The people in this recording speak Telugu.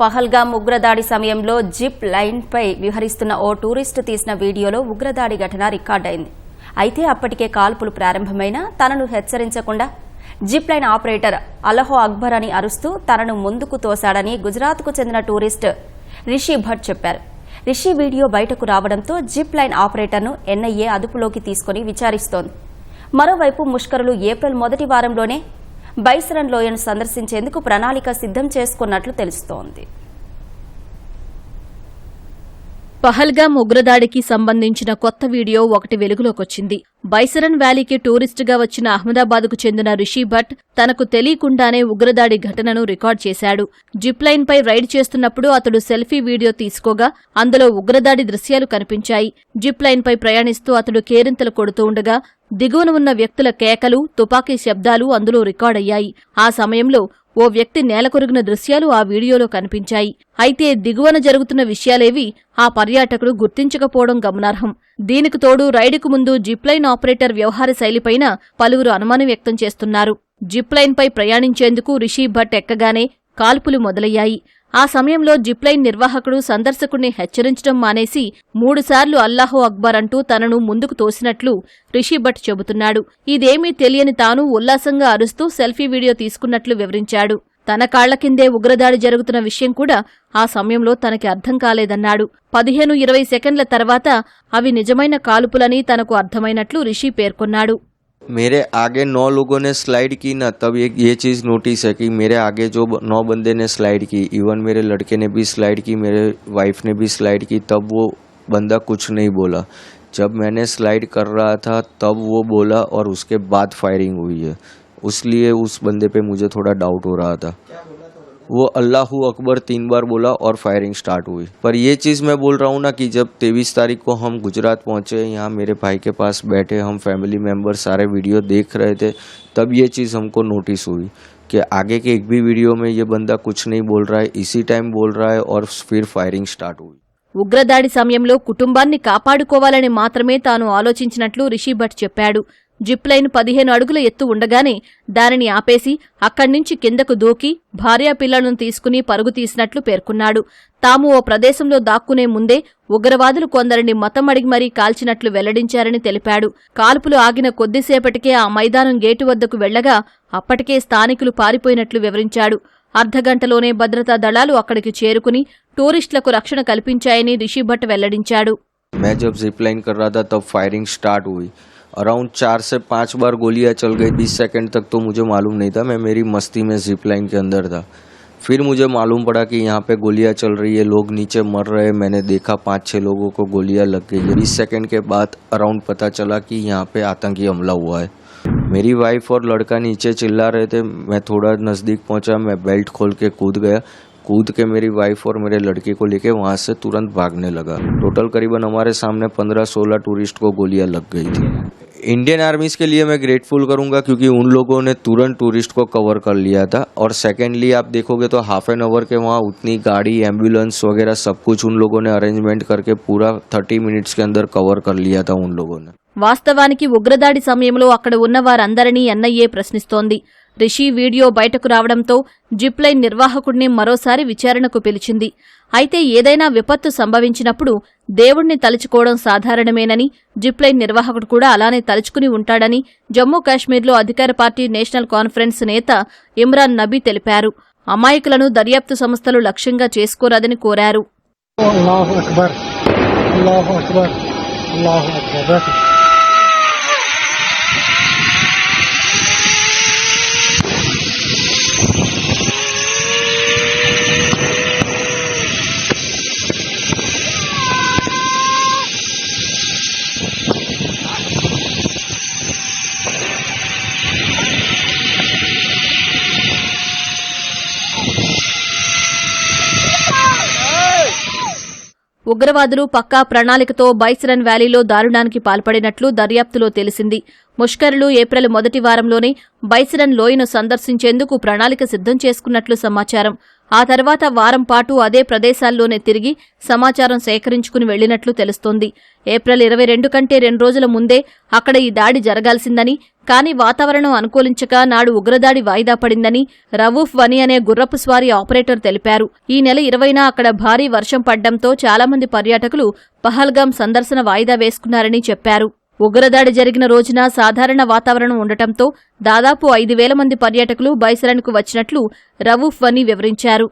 పహల్గామ్ ఉగ్రదాడి సమయంలో జిప్ లైన్పై విహరిస్తున్న ఓ టూరిస్టు తీసిన వీడియోలో ఉగ్రదాడి ఘటన రికార్డైంది. అయితే అప్పటికే కాల్పులు ప్రారంభమైనా తనను హెచ్చరించకుండా జిప్ లైన్ ఆపరేటర్ అలహో అక్బర్ అని అరుస్తూ తనను ముందుకు తోశాడని గుజరాత్కు చెందిన టూరిస్ట్ రిషి భట్ చెప్పారు. రిషి వీడియో బయటకు రావడంతో జిప్ లైన్ ఆపరేటర్ను ఎన్ఐఏ అదుపులోకి తీసుకుని విచారిస్తోంది. మరోవైపు ముష్కరులు ఏప్రిల్ మొదటి వారంలోనే బైసరన్ లోయను సందర్శించేందుకు ప్రణాళిక సిద్ధం చేసుకున్నట్లు తెలుస్తోంది. పహల్గామ్ ఉగ్రదాడికి సంబంధించిన కొత్త వీడియో ఒకటి వెలుగులోకొచ్చింది. బైసరన్ వ్యాలీకి టూరిస్టుగా వచ్చిన అహ్మదాబాద్కు చెందిన రిషి భట్ తనకు తెలియకుండానే ఉగ్రదాడి ఘటనను రికార్డ్ చేశాడు. జిప్ రైడ్ చేస్తున్నప్పుడు అతడు సెల్ఫీ వీడియో తీసుకోగా అందులో ఉగ్రదాడి దృశ్యాలు కనిపించాయి. జిప్ లైన్ పై ప్రయాణిస్తూ అతడు కేరింతలు కొడుతూ ఉండగా దిగువన ఉన్న వ్యక్తుల కేకలు తుపాకీ శబ్దాలు అందులో రికార్డయ్యాయి ఆ సమయంలో ఓ వ్యక్తి నేలకొరిగిన దృశ్యాలు ఆ వీడియోలో కనిపించాయి. అయితే దిగువన జరుగుతున్న విషయాలేవి ఆ పర్యాటకుడు గుర్తించకపోవడం గమనార్హం. దీనికి తోడు రైడుకు ముందు జిప్లైన్ ఆపరేటర్ వ్యవహార శైలిపైన పలువురు అనుమానం వ్యక్తం చేస్తున్నారు. జిప్లైన్పై ప్రయాణించేందుకు రిషి భట్ ఎక్కగానే కాల్పులు మొదలయ్యాయి. ఆ సమయంలో జిప్లైన్ నిర్వాహకుడు సందర్శకుణ్ణి హెచ్చరించడం మానేసి మూడుసార్లు అల్లాహో అక్బర్ అంటూ తనను ముందుకు తోసినట్లు రిషి భట్ చెబుతున్నాడు. ఇదేమీ తెలియని తాను ఉల్లాసంగా అరుస్తూ సెల్ఫీ వీడియో తీసుకున్నట్లు వివరించాడు. తన కాళ్ళ కిందే ఉగ్రదాడి జరుగుతున్న విషయం కూడా ఆ సమయంలో తనకి అర్థం కాలేదన్నాడు. పదిహేను ఇరవై సెకండ్ల తర్వాత అవి నిజమైన కాల్పులని తనకు అర్థమైనట్లు రిషి పేర్కొన్నాడు. मेरे आगे नौ लोगों ने स्लाइड की ना, तब एक ये चीज़ नोटिस है कि मेरे आगे जो नौ बंदे ने स्लाइड की इवन मेरे लड़के ने भी स्लाइड की, मेरे वाइफ ने भी स्लाइड की, तब वो बंदा कुछ नहीं बोला। जब मैंने स्लाइड कर रहा था, तब वो बोला और उसके बाद फायरिंग हुई है। उसलिए उस बंदे पे मुझे थोड़ा डाउट हो रहा था। वो अल्लाह अकबर तीन बार बोला और फायरिंग स्टार्ट हुई पर ये चीज़ मैं बोल रहा हूँ ना कि जब तेईस तारीख को हम गुजरात पहुँचे यहाँ मेरे भाई के पास बैठे हम फैमिली मेम्बर सारे वीडियो देख रहे थे तब ये चीज़ हमको नोटिस हुई कि आगे के एक भी वीडियो में ये बंदा कुछ नहीं बोल रहा है इसी टाइम बोल रहा है और फिर फायरिंग स्टार्ट हुई ఉగ్రదాడి సమయంలో కుటుంబాన్ని కాపాడుకోవాలని మాత్రమే తాను ఆలోచించినట్లు రిషి భట్ చెప్పాడు జిప్ లైన్ పదిహేను అడుగుల ఎత్తు ఉండగానే దానిని ఆపేసి అక్కడ్నుంచి కిందకు దూకి భార్యా పిల్లలను తీసుకుని పరుగు తీసినట్లు పేర్కొన్నాడు తాము ఓ ప్రదేశంలో దాక్కునే ముందే ఉగ్రవాదులు కొందరిని మతం అడిగి మరీ కాల్చినట్లు వెల్లడించారని తెలిపాడు కాల్పులు ఆగిన కొద్దిసేపటికే ఆ మైదానం గేటు వద్దకు వెళ్లగా అప్పటికే స్థానికులు పారిపోయినట్లు వివరించాడు అర్ధగంటలోనే భద్రతా దళాలు అక్కడికి చేరుకుని టూరిస్టులకు రక్షణ కల్పించాయని రిషి భట్ వెల్లడించాడు मैं जब जिप लाइन कर रहा था तब फायरिंग स्टार्ट हुई अराउंड चार से पाँच बार गोलियाँ चल गई, बीस सेकंड तक तो मुझे मालूम नहीं था, मैं मेरी मस्ती में जिप लाइन के अंदर था। फिर मुझे मालूम पड़ा कि यहाँ पे गोलियाँ चल रही है, लोग नीचे मर रहे मैंने देखा पाँच छः लोगों को गोलियाँ लग गई है। बीस सेकंड के बाद अराउंड पता चला कि यहाँ पे आतंकी हमला हुआ है। मेरी वाइफ और लड़का नीचे चिल्ला रहे थे, मैं थोड़ा नज़दीक पहुँचा, मैं बेल्ट खोल के कूद गया। कूद के मेरी वाइफ और मेरे लड़के को लेके वहाँ से तुरंत भागने लगा। टोटल करीबन हमारे सामने पंद्रह सोलह टूरिस्ट को गोलियाँ लग गई थी। इंडियन आर्मीज के लिए मैं ग्रेटफुल करूंगा क्योंकि उन लोगों ने तुरंत टूरिस्ट को कवर कर लिया था और सेकेंडली आप देखोगे तो हाफ एन आवर के वहाँ उतनी गाड़ी एम्बुलेंस वगैरह सब कुछ उन लोगों ने अरेंजमेंट करके पूरा थर्टी मिनट्स के अंदर कवर कर लिया था उन लोगों ने వాస్తవానికి ఉగ్రదాడి సమయంలో అక్కడ ఉన్న వారందరినీ ఎన్ఐఏ ప్రశ్నిస్తోంది రిషి వీడియో బయటకు రావడంతో జిప్ లైన్ నిర్వాహకుడిని మరోసారి విచారణకు పిలిచింది. అయితే ఏదైనా విపత్తు సంభవించినప్పుడు దేవుణ్ణి తలుచుకోవడం సాధారణమేనని జిప్ లైన్ నిర్వాహకుడు కూడా అలానే తలుచుకుని ఉంటాడని జమ్మూ కాశ్మీర్లో అధికార పార్టీ నేషనల్ కాన్ఫరెన్స్ నేత ఇమ్రాన్ నబీ తెలిపారు. అమాయకులను దర్యాప్తు సంస్థలు లక్ష్యంగా చేసుకోరాదని కోరారు. ఉగ్రవాదులు పక్కా ప్రణాళికతో బైసరన్ వ్యాలీలో దారుణానికి పాల్పడినట్లు దర్యాప్తులో తెలిసింది. ముష్కరులు ఏప్రిల్ మొదటి వారంలోనే బైసరన్ లోయను సందర్శించేందుకు ప్రణాళిక సిద్ధం చేసుకున్నట్లు సమాచారం. ఆ తర్వాత వారం పాటు అదే ప్రదేశాల్లోనే తిరిగి సమాచారం సేకరించుకుని వెళ్ళినట్లు తెలుస్తోంది. ఏప్రిల్ ఇరవై రెండు కంటే రెండు రోజుల ముందే అక్కడ ఈ దాడి జరగాల్సిందని కానీ వాతావరణం అనుకూలించక నాడు ఉగ్రదాడి వాయిదా పడిందని రవూఫ్ వని అనే గుర్రపు స్వారీ ఆపరేటర్ తెలిపారు. ఈ నెల ఇరవైన అక్కడ భారీ వర్షం పడ్డంతో చాలామంది పర్యాటకులు పహల్గాం సందర్శన వాయిదా వేసుకున్నారని చెప్పారు. ఉగ్రదాడి జరిగిన రోజున సాధారణ వాతావరణం ఉండటంతో దాదాపు ఐదు వేల మంది పర్యాటకులు బైసరన్కు వచ్చినట్లు రవూఫ్ వని వివరించారు.